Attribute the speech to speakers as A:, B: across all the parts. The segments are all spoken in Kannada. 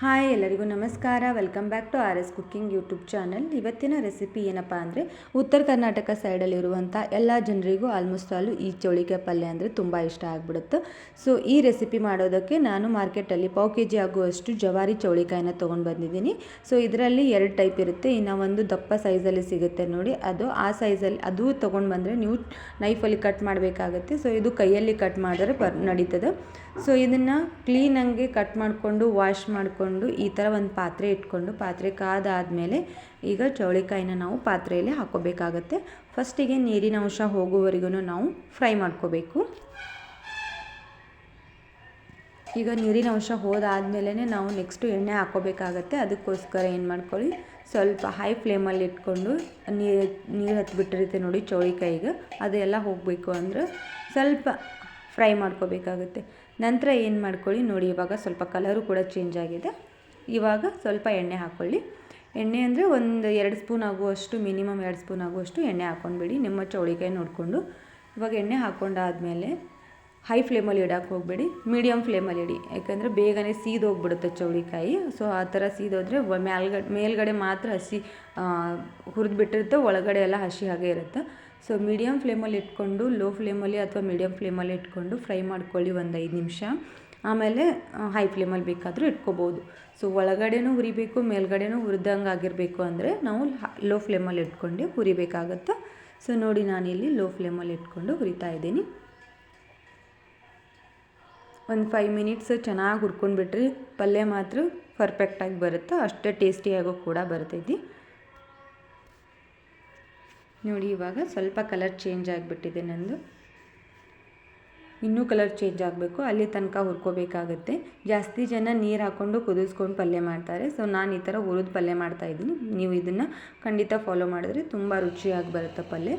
A: ಹಾಯ್, ಎಲ್ಲರಿಗೂ ನಮಸ್ಕಾರ. Welcome back to R S cooking YouTube channel ಇವತ್ತಿನ ರೆಸಿಪಿ ಏನಪ್ಪ ಅಂದರೆ, ಉತ್ತರ ಕರ್ನಾಟಕ ಸೈಡಲ್ಲಿರುವಂಥ ಎಲ್ಲ ಜನರಿಗೂ ಆಲ್ಮೋಸ್ಟ್ ಆಲು ಈ ಚೌಳಿಕಾಯಿ ಪಲ್ಯ ಅಂದರೆ ತುಂಬ ಇಷ್ಟ ಆಗಿಬಿಡುತ್ತೆ. ಸೊ ಈ ರೆಸಿಪಿ ಮಾಡೋದಕ್ಕೆ ನಾನು ಮಾರ್ಕೆಟಲ್ಲಿ ಪಾವು ಕೆ ಜಿ ಆಗುವಷ್ಟು ಜವಾರಿ ಚೌಳಿಕಾಯಿನ ತೊಗೊಂಡು ಬಂದಿದ್ದೀನಿ. ಸೊ ಇದರಲ್ಲಿ ಎರಡು ಟೈಪ್ ಇರುತ್ತೆ. ಇನ್ನು ಒಂದು ದಪ್ಪ ಸೈಜಲ್ಲಿ ಸಿಗುತ್ತೆ ನೋಡಿ. ಅದು ಆ ಸೈಜಲ್ಲಿ ಅದು ತೊಗೊಂಡು ಬಂದರೆ ನೀವು ನೈಫಲ್ಲಿ ಕಟ್ ಮಾಡಬೇಕಾಗತ್ತೆ. ಸೊ ಇದು ಕೈಯಲ್ಲಿ ಕಟ್ ಮಾಡಿದ್ರೆ ಪರ್ ನಡೀತದೆ. ಸೊ ಇದನ್ನು ಕ್ಲೀನಾಗಿ ಕಟ್ ಮಾಡಿಕೊಂಡು ವಾಶ್ ಮಾಡಿಕೊಂಡು ಈ ಥರ ಒಂದು ಪಾತ್ರೆ ಇಟ್ಕೊಂಡು ಪಾತ್ರೆ ಕಾದಾದಮೇಲೆ ಈಗ ಚೌಳಿಕಾಯಿನ ನಾವು ಪಾತ್ರೆಯಲ್ಲಿ ಹಾಕೋಬೇಕಾಗತ್ತೆ ಫಸ್ಟಿಗೆ ನೀರಿನ ಅಂಶ ಹೋಗುವವರೆಗೂ ನಾವು ಫ್ರೈ ಮಾಡ್ಕೋಬೇಕು. ಈಗ ನೀರಿನ ಅಂಶ ಹೋದಾದಮೇಲೆ ನಾವು ನೆಕ್ಸ್ಟು ಎಣ್ಣೆ ಹಾಕೋಬೇಕಾಗತ್ತೆ ಅದಕ್ಕೋಸ್ಕರ ಏನು ಮಾಡ್ಕೊಳ್ಳಿ, ಸ್ವಲ್ಪ ಹೈ ಫ್ಲೇಮಲ್ಲಿ ಇಟ್ಕೊಂಡು ನೀರು ನೀರು ಹತ್ತಿಬಿಟ್ಟಿರುತ್ತೆ ನೋಡಿ ಚೌಳಿಕಾಯಿಗೆ. ಅದೆಲ್ಲ ಹೋಗಬೇಕು ಅಂದ್ರೆ ಸ್ವಲ್ಪ ಫ್ರೈ ಮಾಡ್ಕೋಬೇಕಾಗುತ್ತೆ. ನಂತರ ಏನು ಮಾಡ್ಕೊಳ್ಳಿ, ನೋಡಿ ಇವಾಗ ಸ್ವಲ್ಪ ಕಲರು ಕೂಡ ಚೇಂಜ್ ಆಗಿದೆ. ಇವಾಗ ಸ್ವಲ್ಪ ಎಣ್ಣೆ ಹಾಕ್ಕೊಳ್ಳಿ. ಎಣ್ಣೆ ಅಂದರೆ ಒಂದು ಎರಡು ಸ್ಪೂನ್ ಆಗುವಷ್ಟು, ಮಿನಿಮಮ್ ಎರಡು ಸ್ಪೂನ್ ಆಗುವಷ್ಟು ಎಣ್ಣೆ ಹಾಕ್ಕೊಂಡ್ಬಿಡಿ. ನಿಮ್ಮ ಚೌಳಿಕಾಯಿ ನೋಡಿಕೊಂಡು. ಇವಾಗ ಎಣ್ಣೆ ಹಾಕ್ಕೊಂಡಾದಮೇಲೆ ಹೈ ಫ್ಲೇಮಲ್ಲಿ ಇಡೋಕೆ ಹೋಗಬೇಡಿ. ಮೀಡಿಯಮ್ ಫ್ಲೇಮಲ್ಲಿ ಇಡಿ. ಯಾಕಂದರೆ ಬೇಗನೆ ಸೀದೋಗ್ಬಿಡುತ್ತೆ ಚೌಳಿಕಾಯಿ. ಸೊ ಆ ಥರ ಸೀದೋದ್ರೆ ಮೇಲ್ಗಡೆ ಮೇಲ್ಗಡೆ ಮಾತ್ರ ಹಸಿ ಹುರಿದು ಬಿಟ್ಟಿರುತ್ತೆ ಒಳಗಡೆ ಎಲ್ಲ ಹಸಿ ಹಾಗೆ ಇರುತ್ತೆ. ಸೊ ಮೀಡಿಯಮ್ ಫ್ಲೇಮಲ್ಲಿ ಇಟ್ಕೊಂಡು ಲೋ ಫ್ಲೇಮಲ್ಲಿ ಅಥವಾ ಮೀಡಿಯಮ್ ಫ್ಲೇಮಲ್ಲಿ ಇಟ್ಕೊಂಡು ಫ್ರೈ ಮಾಡ್ಕೊಳ್ಳಿ ಒಂದು ಐದು ನಿಮಿಷ. ಆಮೇಲೆ ಹೈ ಫ್ಲೇಮಲ್ಲಿ ಬೇಕಾದರೂ ಇಟ್ಕೋಬೋದು. ಸೊ ಒಳಗಡೆನೂ ಹುರಿಬೇಕು, ಮೇಲ್ಗಡೆನೂ ಹುರಿದಂಗೆ ಆಗಿರಬೇಕು ಅಂದರೆ ನಾವು ಲೋ ಫ್ಲೇಮಲ್ಲಿ ಇಟ್ಕೊಂಡು ಹುರಿಬೇಕಾಗತ್ತೆ? ಸೊ ನೋಡಿ ನಾನು ಇಲ್ಲಿ ಲೋ ಫ್ಲೇಮಲ್ಲಿ ಇಟ್ಕೊಂಡು ಹುರಿತಾ ಇದ್ದೀನಿ. ಒಂದು ಫೈವ್ ಮಿನಿಟ್ಸ್ ಚೆನ್ನಾಗಿ ಹುರ್ಕೊಂಡ್ಬಿಟ್ರಿ ಪಲ್ಯ ಮಾತ್ರ ಪರ್ಫೆಕ್ಟಾಗಿ ಬರುತ್ತೆ? ಅಷ್ಟೇ ಟೇಸ್ಟಿಯಾಗೂ ಕೂಡ ಬರ್ತೈತಿ. ನೋಡಿ, ಇವಾಗ ಸ್ವಲ್ಪ ಕಲರ್ ಚೇಂಜ್ ಆಗಿಬಿಟ್ಟಿದೆ ನಂದು. ಇನ್ನೂ ಕಲರ್ ಚೇಂಜ್ ಆಗಬೇಕು. ಅಲ್ಲಿ ತನಕ ಹುರ್ಕೋಬೇಕಾಗುತ್ತೆ. ಜಾಸ್ತಿ ಜನ ನೀರು ಹಾಕ್ಕೊಂಡು ಕುದಿಸ್ಕೊಂಡು ಪಲ್ಯ ಮಾಡ್ತಾರೆ. ಸೊ ನಾನು ಈ ಥರ ಹುರಿದು ಪಲ್ಯ ಮಾಡ್ತಾಯಿದ್ದೀನಿ ನೀವು ಇದನ್ನು ಖಂಡಿತ ಫಾಲೋ ಮಾಡಿದ್ರೆ ತುಂಬ ರುಚಿಯಾಗಿ ಬರುತ್ತೆ ಪಲ್ಯ.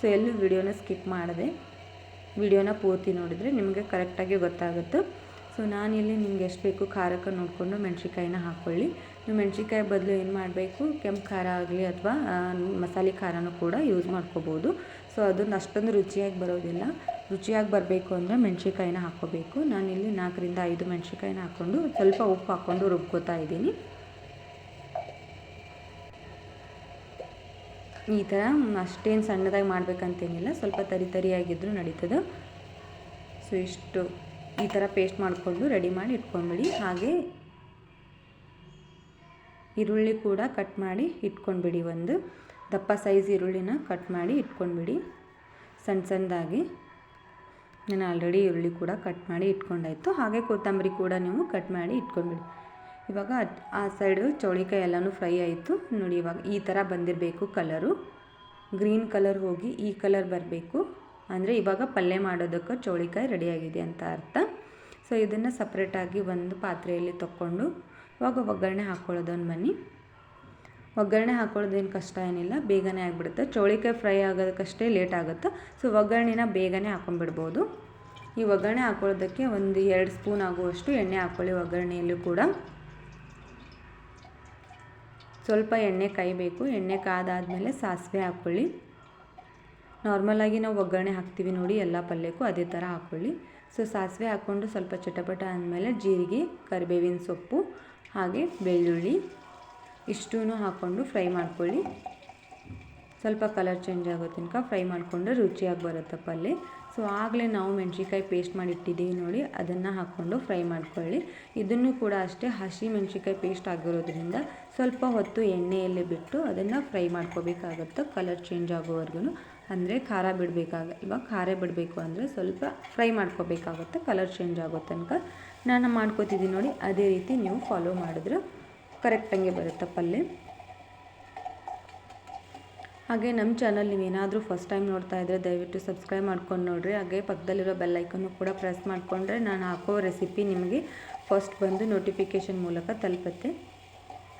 A: ಸೊ ಎಲ್ಲೂ ವಿಡಿಯೋನ ಸ್ಕಿಪ್ ಮಾಡಿದೆ, ವಿಡಿಯೋನ ಪೂರ್ತಿ ನೋಡಿದರೆ ನಿಮಗೆ ಕರೆಕ್ಟಾಗಿ ಗೊತ್ತಾಗುತ್ತೆ. ಸೊ ನಾನಿಲ್ಲಿ ನಿಮ್ಗೆ ಎಷ್ಟು ಬೇಕು ಖಾರಕ್ಕೆ ನೋಡಿಕೊಂಡು ಮೆಣಸಿಕಾಯಿನ ಹಾಕ್ಕೊಳ್ಳಿ ನೀವು ಮೆಣ್ಸಿಕಾಯಿ ಬದಲು ಏನು ಮಾಡಬೇಕು? ಕೆಂಪು ಖಾರ ಆಗಲಿ ಅಥವಾ ಮಸಾಲೆ ಖಾರನೂ ಕೂಡ ಯೂಸ್ ಮಾಡ್ಕೋಬೋದು. ಸೊ ಅದನ್ನು ಅಷ್ಟೊಂದು ರುಚಿಯಾಗಿ ಬರೋದಿಲ್ಲ. ರುಚಿಯಾಗಿ ಬರಬೇಕು ಅಂದರೆ ಮೆಣ್ಸಿಕಾಯಿನ ಹಾಕ್ಕೋಬೇಕು. ನಾನಿಲ್ಲಿ ನಾಲ್ಕರಿಂದ ಐದು ಮೆಣ್ಸಿಕಾಯಿನ ಹಾಕ್ಕೊಂಡು ಸ್ವಲ್ಪ ಉಪ್ಪು ಹಾಕ್ಕೊಂಡು ರುಬ್ಕೋತಾ ಇದ್ದೀನಿ. ಈ ಥರ ಅಷ್ಟೇನು ಸಣ್ಣದಾಗಿ ಮಾಡಬೇಕಂತೇನಿಲ್ಲ. ಸ್ವಲ್ಪ ತರಿ ತರಿಯಾಗಿದ್ದರೂ ನಡೀತದೆ. ಸೊ ಇಷ್ಟು ಈ ಥರ ಪೇಸ್ಟ್ ಮಾಡಿಕೊಂಡು ರೆಡಿ ಮಾಡಿ ಇಟ್ಕೊಂಡ್ಬಿಡಿ. ಹಾಗೆ ಈರುಳ್ಳಿ ಕೂಡ ಕಟ್ ಮಾಡಿ ಇಟ್ಕೊಂಡ್ಬಿಡಿ ಒಂದು. ದಪ್ಪ ಸೈಜ್ ಈರುಳ್ಳಿನ ಕಟ್ ಮಾಡಿ ಇಟ್ಕೊಂಡ್ಬಿಡಿ. ಸಣ್ಣ ಸಣ್ಣದಾಗಿ. ನಾನು ಆಲ್ರೆಡಿ ಈರುಳ್ಳಿ ಕೂಡ ಕಟ್ ಮಾಡಿ ಇಟ್ಕೊಂಡಾಯಿತು. ಹಾಗೆ ಕೊತ್ತಂಬರಿ ಕೂಡ ನೀವು ಕಟ್ ಮಾಡಿ ಇಟ್ಕೊಂಡ್ಬಿಡಿ. ಇವಾಗ ಆ ಸೈಡು ಚೌಳಿಕಾಯಿ ಎಲ್ಲನೂ ಫ್ರೈ ಆಯಿತು. ನೋಡಿ ಇವಾಗ ಈ ಥರ ಬಂದಿರಬೇಕು ಕಲರು ಗ್ರೀನ್ ಕಲರ್ ಹೋಗಿ ಈ ಕಲರ್ ಬರಬೇಕು. ಅಂದರೆ ಇವಾಗ ಪಲ್ಯ ಮಾಡೋದಕ್ಕೆ ಚೌಳಿಕಾಯಿ ರೆಡಿಯಾಗಿದೆ ಅಂತ ಅರ್ಥ. ಸೊ ಇದನ್ನು ಸಪ್ರೇಟಾಗಿ ಒಂದು ಪಾತ್ರೆಯಲ್ಲಿ ತಕ್ಕೊಂಡು ಇವಾಗ ಒಗ್ಗರಣೆ ಹಾಕ್ಕೊಳ್ಳೋದೊಂದು ಬನ್ನಿ. ಒಗ್ಗರಣೆ ಹಾಕ್ಕೊಳ್ಳೋದೇನು ಕಷ್ಟ ಏನಿಲ್ಲ, ಬೇಗನೆ ಆಗಿಬಿಡುತ್ತೆ. ಚೌಳಿಕಾಯಿ ಫ್ರೈ ಆಗೋದಕ್ಕಷ್ಟೇ ಲೇಟ್ ಆಗುತ್ತೆ. ಸೊ ಒಗ್ಗರಣೆನ ಬೇಗನೆ ಹಾಕ್ಕೊಂಡ್ಬಿಡ್ಬೋದು ಈ ಒಗ್ಗರಣೆ ಹಾಕ್ಕೊಳ್ಳೋದಕ್ಕೆ ಒಂದು ಎರಡು ಸ್ಪೂನ್ ಆಗುವಷ್ಟು ಎಣ್ಣೆ ಹಾಕ್ಕೊಳ್ಳಿ ಒಗ್ಗರಣೆಯಲ್ಲೂ ಕೂಡ. ಸ್ವಲ್ಪ ಎಣ್ಣೆ ಕಾಯಬೇಕು. ಎಣ್ಣೆ ಕಾದಾದಮೇಲೆ ಸಾಸಿವೆ ಹಾಕ್ಕೊಳ್ಳಿ ನಾರ್ಮಲಾಗಿ ನಾವು ಒಗ್ಗರಣೆ ಹಾಕ್ತೀವಿ ನೋಡಿ, ಎಲ್ಲ ಪಲ್ಯಕ್ಕೂ ಅದೇ ಥರ ಹಾಕ್ಕೊಳ್ಳಿ ಸೊ ಸಾಸಿವೆ ಹಾಕ್ಕೊಂಡು ಸ್ವಲ್ಪ ಚಟಪಟ ಅಂದಮೇಲೆ ಜೀರಿಗೆ, ಕರಿಬೇವಿನ ಸೊಪ್ಪು ಹಾಗೆ ಬೆಳ್ಳುಳ್ಳಿ ಇಷ್ಟೂ ಹಾಕ್ಕೊಂಡು ಫ್ರೈ ಮಾಡ್ಕೊಳ್ಳಿ. ಸ್ವಲ್ಪ ಕಲರ್ ಚೇಂಜ್ ಆಗೋ ತನಕ ಫ್ರೈ ಮಾಡಿಕೊಂಡ್ರೆ ರುಚಿಯಾಗಿ ಬರುತ್ತೆ ಪಲ್ಯ ಸೊ ಆಗಲೇ ನಾವು ಮೆಣ್ಸಿಕಾಯಿ ಪೇಸ್ಟ್ ಮಾಡಿ ಇಟ್ಟಿದ್ದೀವಿ ನೋಡಿ, ಅದನ್ನು ಹಾಕ್ಕೊಂಡು ಫ್ರೈ ಮಾಡ್ಕೊಳ್ಳಿ. ಇದನ್ನು ಕೂಡ ಅಷ್ಟೇ ಹಸಿ ಮೆಣ್ಸಿಕಾಯಿ ಪೇಸ್ಟ್ ಆಗಿರೋದ್ರಿಂದ ಸ್ವಲ್ಪ ಹೊತ್ತು ಎಣ್ಣೆಯಲ್ಲೇ ಬಿಟ್ಟು ಅದನ್ನು ಫ್ರೈ ಮಾಡ್ಕೋಬೇಕಾಗುತ್ತೆ ಕಲರ್ ಚೇಂಜ್ ಆಗೋವರೆಗೂ ಅಂದರೆ ಖಾರ ಬಿಡಬೇಕಾಗ, ಇವಾಗ ಖಾರ ಬಿಡಬೇಕು ಅಂದರೆ ಸ್ವಲ್ಪ ಫ್ರೈ ಮಾಡ್ಕೋಬೇಕಾಗುತ್ತೆ ಕಲರ್ ಚೇಂಜ್ ಆಗೋ ತನಕ. ನಾನು ಮಾಡ್ಕೋತಿದ್ದೀನಿ ನೋಡಿ, ಅದೇ ರೀತಿ ನೀವು ಫಾಲೋ ಮಾಡಿದ್ರೆ ಕರೆಕ್ಟಂಗೆ ಬರುತ್ತೆ ಪಲ್ಯ ಹಾಗೆ ನಮ್ಮ ಚಾನಲ್ ನೀವೇನಾದರೂ ಫಸ್ಟ್ ಟೈಮ್ ನೋಡ್ತಾ ಇದ್ದರೆ ದಯವಿಟ್ಟು ಸಬ್ಸ್ಕ್ರೈಬ್ ಮಾಡ್ಕೊಂಡು ನೋಡಿರಿ. ಹಾಗೆ ಪಕ್ಕದಲ್ಲಿರೋ ಬೆಲ್ ಐಕನ್ನು ಕೂಡ ಪ್ರೆಸ್ ಮಾಡಿಕೊಂಡ್ರೆ ನಾನು ಹಾಕೋ ರೆಸಿಪಿ ನಿಮಗೆ ಫಸ್ಟ್ ಬಂದು ನೋಟಿಫಿಕೇಷನ್ ಮೂಲಕ ತಲುಪುತ್ತೆ.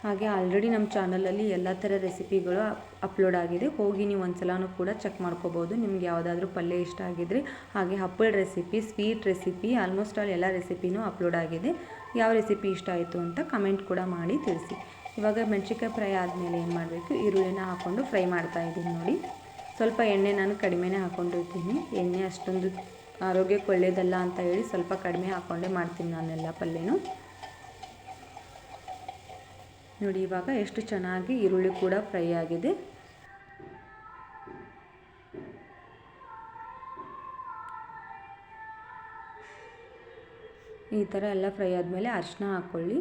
A: ಹಾಗೆ ಆಲ್ರೆಡಿ ನಮ್ಮ ಚಾನಲಲ್ಲಿ ಎಲ್ಲ ಥರ ರೆಸಿಪಿಗಳು ಅಪ್ಲೋಡ್ ಆಗಿದೆ. ಹೋಗಿ ನೀವು ಒಂದು ಸಲನೂ ಕೂಡ ಚೆಕ್ ಮಾಡ್ಕೋಬೋದು. ನಿಮ್ಗೆ ಯಾವುದಾದ್ರೂ ಪಲ್ಯ ಇಷ್ಟ ಆಗಿದ್ರೆ ಹಾಗೆ ಹಪ್ಪಳ recipe sweet recipe almost all ಎಲ್ಲ ರೆಸಿಪಿನೂ ಅಪ್ಲೋಡ್ ಆಗಿದೆ. ಯಾವ ರೆಸಿಪಿ ಇಷ್ಟ ಆಯಿತು ಅಂತ ಕಮೆಂಟ್ ಕೂಡ ಮಾಡಿ ತಿಳಿಸಿ. ಇವಾಗ ಮೆಣಸಿಕಾಯಿ ಫ್ರೈ ಆದಮೇಲೆ ಏನು ಮಾಡಬೇಕು? ಈರುಳ್ಳಿನ ಹಾಕ್ಕೊಂಡು ಫ್ರೈ ಮಾಡ್ತಾ ಇದ್ದೀನಿ ನೋಡಿ. ಸ್ವಲ್ಪ ಎಣ್ಣೆ ನಾನು ಕಡಿಮೆನೇ ಹಾಕ್ಕೊಂಡಿರ್ತೀನಿ ಎಣ್ಣೆ ಅಷ್ಟೊಂದು ಆರೋಗ್ಯಕ್ಕೆ ಒಳ್ಳೆಯದಲ್ಲ ಅಂತ ಹೇಳಿ ಸ್ವಲ್ಪ ಕಡಿಮೆ ಹಾಕ್ಕೊಂಡೇ ಮಾಡ್ತೀನಿ ನಾನೆಲ್ಲ ಪಲ್ಯನೂ. ನೋಡಿ, ಇವಾಗ ಎಷ್ಟು ಚೆನ್ನಾಗಿ ಈರುಳ್ಳಿ ಕೂಡ ಫ್ರೈ ಆಗಿದೆ. ಈ ಥರ ಎಲ್ಲ ಫ್ರೈ ಆದಮೇಲೆ ಅರಿಶಿನ ಹಾಕ್ಕೊಳ್ಳಿ.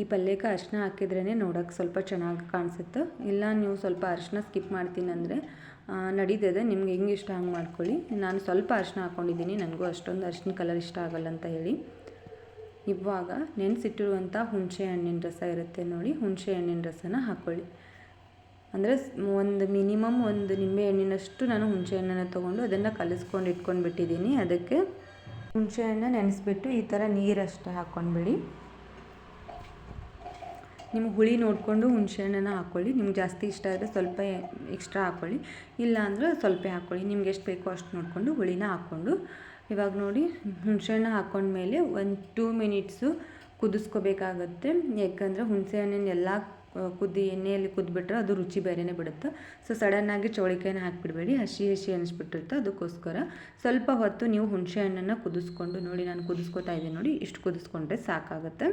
A: ಈ ಪಲ್ಯಕ್ಕೆ ಅರಿಶಿನ ಹಾಕಿದ್ರೇ ನೋಡೋಕ್ಕೆ ಸ್ವಲ್ಪ ಚೆನ್ನಾಗಿ ಕಾಣಿಸುತ್ತೆ. ಇಲ್ಲ, ನೀವು ಸ್ವಲ್ಪ ಅರಿಶಿನ ಸ್ಕಿಪ್ ಮಾಡ್ತೀನಿ ಅಂದರೆ ನಡೀತದೆ. ನಿಮ್ಗೆ ಹೆಂಗೆ ಇಷ್ಟ ಹಂಗೆ ಮಾಡ್ಕೊಳ್ಳಿ. ನಾನು ಸ್ವಲ್ಪ ಅರಿಶಿನ ಹಾಕ್ಕೊಂಡಿದ್ದೀನಿ. ನನಗೂ ಅಷ್ಟೊಂದು ಅರಿಶಿನ ಕಲರ್ ಇಷ್ಟ ಆಗಲ್ಲ ಅಂತ ಹೇಳಿ. ಇವಾಗ ನೆನೆಸಿಟ್ಟಿರುವಂಥ ಹುಣಸೆ ಹಣ್ಣಿನ ರಸ ಇರುತ್ತೆ ನೋಡಿ, ಹುಣಸೆ ಹಣ್ಣಿನ ರಸನ ಹಾಕ್ಕೊಳ್ಳಿ ಅಂದರೆ ಒಂದು ಮಿನಿಮಮ್ ಒಂದು ನಿಂಬೆ ಹಣ್ಣಿನಷ್ಟು ನಾನು ಹುಣಸೆ ಹಣ್ಣನ್ನು ತೊಗೊಂಡು ಅದನ್ನು ಕಲಿಸ್ಕೊಂಡು ಇಟ್ಕೊಂಡು ಬಿಟ್ಟಿದ್ದೀನಿ ಅದಕ್ಕೆ ಹುಣಸೆ ಹಣ್ಣು ನೆನೆಸ್ಬಿಟ್ಟು ಈ ಥರ ನೀರಷ್ಟೇ ಹಾಕ್ಕೊಂಡ್ಬಿಡಿ ನಿಮ್ಗೆ ಹುಳಿ ನೋಡಿಕೊಂಡು ಹುಣಸೆ ಹಣ್ಣನ್ನು ಹಾಕ್ಕೊಳ್ಳಿ ನಿಮ್ಗೆ ಜಾಸ್ತಿ ಇಷ್ಟ ಆದರೆ ಸ್ವಲ್ಪ ಎಕ್ಸ್ಟ್ರಾ ಹಾಕ್ಕೊಳ್ಳಿ ಇಲ್ಲ ಅಂದರೆ ಸ್ವಲ್ಪ ಹಾಕ್ಕೊಳ್ಳಿ ನಿಮ್ಗೆ ಎಷ್ಟು ಬೇಕೋ ಅಷ್ಟು ನೋಡಿಕೊಂಡು ಹುಳಿನ ಹಾಕ್ಕೊಂಡು ಇವಾಗ ನೋಡಿ, ಹುಣಸೆಹಣ್ಣು ಹಾಕ್ಕೊಂಡ್ಮೇಲೆ ಒಂದು ಟೂ ಮಿನಿಟ್ಸು ಕುದಿಸ್ಕೋಬೇಕಾಗತ್ತೆ. ಯಾಕಂದರೆ ಹುಣಸೆ ಹಣ್ಣಿನ ಎಲ್ಲ ಕುದ್ದಿ ಎಣ್ಣೆಯಲ್ಲಿ ಕುದ್ಬಿಟ್ರೆ ಅದು ರುಚಿ ಬೇರೆನೇ ಬಿಡುತ್ತೆ. ಸೊ ಸಡನ್ನಾಗಿ ಚೌಳಿಕಾಯಿನ ಹಾಕಿಬಿಡಬೇಡಿ. ಹಸಿ ಹಸಿ ಅನಿಸ್ಬಿಟ್ಟಿರುತ್ತೆ ಅದಕ್ಕೋಸ್ಕರ. ಸ್ವಲ್ಪ ಹೊತ್ತು ನೀವು ಹುಣಸೆ ಹಣ್ಣನ್ನು ಕುದಿಸ್ಕೊಂಡು ನೋಡಿ, ನಾನು ಕುದಿಸ್ಕೊತಾ ಇದ್ದೀನಿ ನೋಡಿ, ಇಷ್ಟು ಕುದಿಸ್ಕೊಂಡ್ರೆ ಸಾಕಾಗುತ್ತೆ.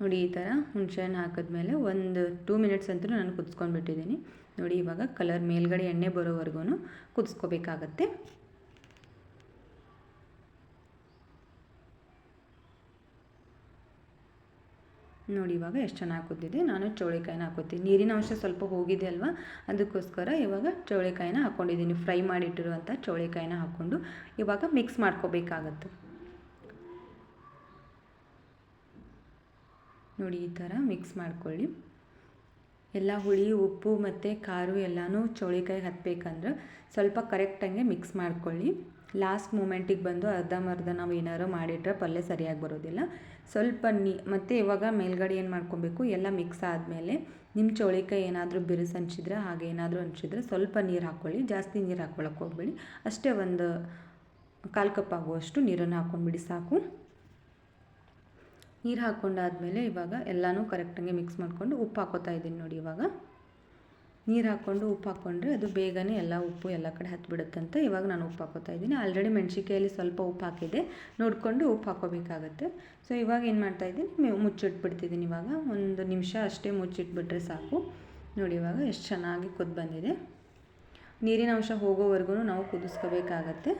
A: ನೋಡಿ, ಈ ಥರ ಹುಣಸೆಹಣ್ಣು ಹಾಕಿದ್ಮೇಲೆ ಒಂದು ಟೂ ಮಿನಿಟ್ಸ್ ಅಂತೂ ನಾನು ಕುದಿಸ್ಕೊಂಡ್ಬಿಟ್ಟಿದ್ದೀನಿ. ನೋಡಿ, ಇವಾಗ ಕಲರ್ ಮೇಲ್ಗಡೆ ಎಣ್ಣೆ ಬರೋವರೆಗೂ ಕುದಿಸ್ಕೋಬೇಕಾಗತ್ತೆ. ನೋಡಿ, ಇವಾಗ ಎಷ್ಟು ಚೆನ್ನಾಗಿ ಕುದ್ದಿದೆ. ನಾನು ಚೌಳಿಕಾಯಿನ ಹಾಕೋತೀನಿ. ನೀರಿನ ಅಂಶ ಸ್ವಲ್ಪ ಹೋಗಿದೆ ಅಲ್ವಾ? ಅದಕ್ಕೋಸ್ಕರ ಇವಾಗ ಚೌಳಿಕಾಯಿನ ಹಾಕ್ಕೊಂಡಿದ್ದೀನಿ ಫ್ರೈ ಮಾಡಿಟ್ಟಿರುವಂಥ ಚೌಳಿಕಾಯಿನ ಹಾಕ್ಕೊಂಡು ಇವಾಗ ಮಿಕ್ಸ್ ಮಾಡ್ಕೋಬೇಕಾಗತ್ತೆ. ನೋಡಿ, ಈ ಥರ ಮಿಕ್ಸ್ ಮಾಡ್ಕೊಳ್ಳಿ. ಎಲ್ಲ ಹುಳಿ, ಉಪ್ಪು ಮತ್ತು ಖಾರ ಎಲ್ಲನೂ ಚೌಳಿಕಾಯಿ ಹತ್ತಬೇಕಂದ್ರೆ ಸ್ವಲ್ಪ ಕರೆಕ್ಟಂಗೆ ಮಿಕ್ಸ್ ಮಾಡ್ಕೊಳ್ಳಿ. ಲಾಸ್ಟ್ ಮೂಮೆಂಟಿಗೆ ಬಂದು ಅರ್ಧಂಬರ್ಧ ನಾವು ಏನಾದ್ರು ಮಾಡಿಟ್ರೆ ಪಲ್ಯ ಸರಿಯಾಗಿ ಬರೋದಿಲ್ಲ. ಸ್ವಲ್ಪ ನೀ, ಮತ್ತು ಇವಾಗ ಮೇಲ್ಗಡೆ ಏನು ಮಾಡ್ಕೊಬೇಕು? ಎಲ್ಲ ಮಿಕ್ಸ್ ಆದಮೇಲೆ ನಿಮ್ಮ ಚೌಳಿಕಾಯಿ ಏನಾದರೂ ಬಿರುಸು ಹಂಚಿದ್ರೆ, ಹಾಗೆ ಏನಾದರೂ ಹಂಚಿದ್ರೆ ಸ್ವಲ್ಪ ನೀರು ಹಾಕ್ಕೊಳ್ಳಿ ಜಾಸ್ತಿ ನೀರು ಹಾಕ್ಕೊಳಕ್ಕೆ ಹೋಗ್ಬೇಡಿ. ಅಷ್ಟೇ ಒಂದು ಕಾಲು ಕಪ್ ಆಗುವಷ್ಟು ನೀರನ್ನು ಹಾಕ್ಕೊಂಡ್ಬಿಡಿ ಸಾಕು. ನೀರು ಹಾಕ್ಕೊಂಡಾದ್ಮೇಲೆ ಇವಾಗ ಎಲ್ಲನೂ ಕರೆಕ್ಟಾಗಿ ಮಿಕ್ಸ್ ಮಾಡಿಕೊಂಡು ಉಪ್ಪು ಹಾಕೋತಾ ಇದ್ದೀನಿ ನೋಡಿ ಇವಾಗ. ನೀರು ಹಾಕ್ಕೊಂಡು ಉಪ್ಪು ಹಾಕ್ಕೊಂಡ್ರೆ ಅದು ಬೇಗನೆ ಎಲ್ಲ ಉಪ್ಪು ಎಲ್ಲ ಕಡೆ ಹತ್ಬಿಡುತ್ತಂತ ಇವಾಗ ನಾನು ಉಪ್ಪು ಹಾಕೋತಾ ಇದ್ದೀನಿ. ಆಲ್ರೆಡಿ ಮೆಣಸಿಕಾಯಲ್ಲಿ ಸ್ವಲ್ಪ ಉಪ್ಪು ಹಾಕಿದೆ ನೋಡಿಕೊಂಡು ಉಪ್ಪು ಹಾಕೋಬೇಕಾಗತ್ತೆ. ಸೊ ಇವಾಗ ಏನು ಮಾಡ್ತಾಯಿದ್ದೀನಿ ಮುಚ್ಚಿಟ್ಬಿಡ್ತಿದ್ದೀನಿ ಇವಾಗ. ಒಂದು ನಿಮಿಷ ಅಷ್ಟೇ ಮುಚ್ಚಿಟ್ಬಿಟ್ರೆ ಸಾಕು. ನೋಡಿ ಇವಾಗ ಎಷ್ಟು ಚೆನ್ನಾಗಿ ಕುದ್ದು ಬಂದಿದೆ. ನೀರಿನ ಅಂಶ ಹೋಗೋವರೆಗೂ ನಾವು ಕುದಿಸ್ಕೋಬೇಕಾಗತ್ತೆ.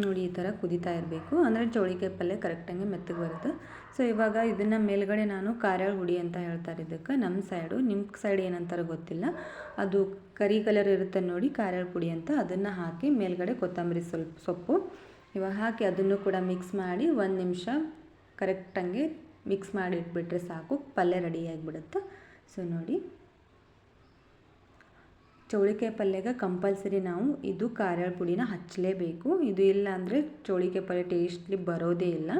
A: ನೋಡಿ ಈ ಥರ ಕುದೀತಾ ಇರಬೇಕು. ಅಂದರೆ ಚೌಳಿಕಾಯಿ ಪಲ್ಯ ಕರೆಕ್ಟಾಗಿ ಮೆತ್ತಗೆ ಬರುತ್ತೆ. ಸೊ ಇವಾಗ ಇದನ್ನು ಮೇಲ್ಗಡೆ ನಾನು ಕಾರ್ಯಾಳ ಹುಡಿ ಅಂತ ಹೇಳ್ತಾರೆ ಇದಕ್ಕೆ ನಮ್ಮ ಸೈಡು ನಿಮ್ಮ ಸೈಡ್ ಏನಂತಾರೆ ಗೊತ್ತಿಲ್ಲ. ಅದು ಕರಿ ಕಲರ್ ಇರುತ್ತೆ ನೋಡಿ ಕಾರ್ಯಾಳ ಪುಡಿ ಅಂತ. ಅದನ್ನು ಹಾಕಿ ಮೇಲ್ಗಡೆ ಕೊತ್ತಂಬರಿ ಸ್ವಲ್ಪ ಸೊಪ್ಪು. ಇವಾಗ ಹಾಕಿ ಅದನ್ನು ಕೂಡ ಮಿಕ್ಸ್ ಮಾಡಿ ಒಂದು ನಿಮಿಷ ಕರೆಕ್ಟಂಗೆ ಮಿಕ್ಸ್ ಮಾಡಿ ಇಟ್ಬಿಟ್ರೆ ಸಾಕು. ಪಲ್ಯ ರೆಡಿಯಾಗಿಬಿಡುತ್ತೆ ಸೊ ನೋಡಿ. ಚೌಳಿಕಾಯಿ ಪಲ್ಯಗೆ ಕಂಪಲ್ಸರಿ ನಾವು ಇದು ಖಾರ ಪುಡಿನ ಹಚ್ಚಲೇಬೇಕು. ಇದು ಇಲ್ಲ ಅಂದರೆ ಚೌಳಿಕಾಯಿ ಪಲ್ಯ ಟೇಸ್ಟ್ಲಿ ಬರೋದೇ ಇಲ್ಲ.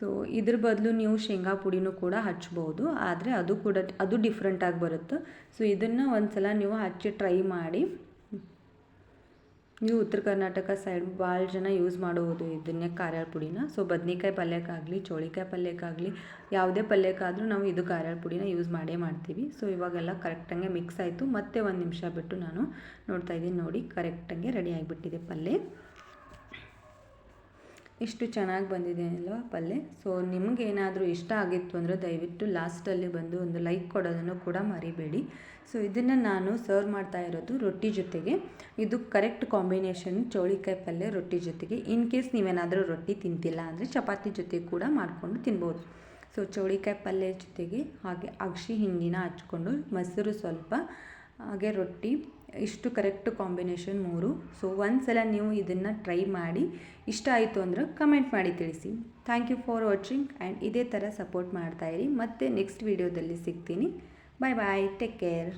A: ಸೊ ಇದ್ರ ಬದಲು ನೀವು ಶೇಂಗಾ ಪುಡಿನೂ ಕೂಡ ಹಚ್ಬೋದು. ಆದರೆ ಅದು ಕೂಡ, ಅದು ಡಿಫ್ರೆಂಟಾಗಿ ಬರುತ್ತೆ. ಸೊ ಇದನ್ನು ಒಂದು ಸಲ ನೀವು ಹಚ್ಚಿ ಟ್ರೈ ಮಾಡಿ. ನೀವು ಉತ್ತರ ಕರ್ನಾಟಕ ಸೈಡ್ ಭಾಳ ಜನ ಯೂಸ್ ಮಾಡುವುದು ಇದನ್ನೇ ಖಾರ ಪುಡಿನ ಸೊ ಬದ್ನೆಕಾಯಿ ಪಲ್ಯಕ್ಕಾಗಲಿ ಚೋಳಿಕಾಯಿ ಪಲ್ಯಕ್ಕಾಗಲಿ ಯಾವುದೇ ಪಲ್ಯಕ್ಕಾದರೂ ನಾವು ಇದು ಖಾರ ಪುಡಿನ ಯೂಸ್ ಮಾಡೇ ಮಾಡ್ತೀವಿ. ಸೊ ಇವಾಗೆಲ್ಲ ಕರೆಕ್ಟಂಗೆ ಮಿಕ್ಸ್ ಆಯಿತು. ಮತ್ತೆ ಒಂದು ನಿಮಿಷ ಬಿಟ್ಟು ನಾನು ನೋಡ್ತಾ ಇದ್ದೀನಿ ನೋಡಿ ಕರೆಕ್ಟಂಗೆ ರೆಡಿ ಆಗಿಬಿಟ್ಟಿದೆ ಪಲ್ಯ. ಇಷ್ಟು ಚೆನ್ನಾಗಿ ಬಂದಿದೆ ಅಲ್ವಾ ಪಲ್ಯ ಸೊ ನಿಮಗೇನಾದರೂ ಇಷ್ಟ ಆಗಿತ್ತು ಅಂದರೆ ದಯವಿಟ್ಟು ಲಾಸ್ಟಲ್ಲಿ ಬಂದು ಒಂದು ಲೈಕ್ ಕೊಡೋದನ್ನು ಕೂಡ ಮರಿಬೇಡಿ. ಸೊ ಇದನ್ನು ನಾನು ಸರ್ವ್ ಮಾಡ್ತಾ ಇರೋದು ರೊಟ್ಟಿ ಜೊತೆಗೆ. ಇದು ಕರೆಕ್ಟ್ ಕಾಂಬಿನೇಷನ್ ಚೌಳಿಕಾಯಿ ಪಲ್ಯ ರೊಟ್ಟಿ ಜೊತೆಗೆ. ಇನ್ ಕೇಸ್ ನೀವೇನಾದರೂ ರೊಟ್ಟಿ ತಿಂತಿಲ್ಲ ಅಂದರೆ ಚಪಾತಿ ಜೊತೆ ಕೂಡ ಮಾಡಿಕೊಂಡು ತಿನ್ಬೋದು. ಸೊ ಚೌಳಿಕಾಯಿ ಪಲ್ಯ ಜೊತೆಗೆ ಹಾಗೆ ಅಗ್ಸಿ ಹಿಂಡಿನ ಹಚ್ಕೊಂಡು, ಮೊಸರು ಸ್ವಲ್ಪ, ಹಾಗೆ ರೊಟ್ಟಿ ಇಷ್ಟು ಕರೆಕ್ಟ್ ಕಾಂಬಿನೇಷನ್ ಮೂರು. ಸೊ ಒಂದು ಸಲ ನೀವು ಇದನ್ನು ಟ್ರೈ ಮಾಡಿ, ಇಷ್ಟ ಆಯಿತು ಅಂದ್ರೆ ಕಮೆಂಟ್ ಮಾಡಿ ತಿಳಿಸಿ. Thank you for watching and ಇದೇ ಥರ ಸಪೋರ್ಟ್ ಮಾಡ್ತಾಯಿರಿ ಮತ್ತೆ ನೆಕ್ಸ್ಟ್ ವೀಡಿಯೋದಲ್ಲಿ ಸಿಗ್ತೀನಿ. ಬಾಯ್ ಬಾಯ್ ಟೇಕ್ ಕೇರ್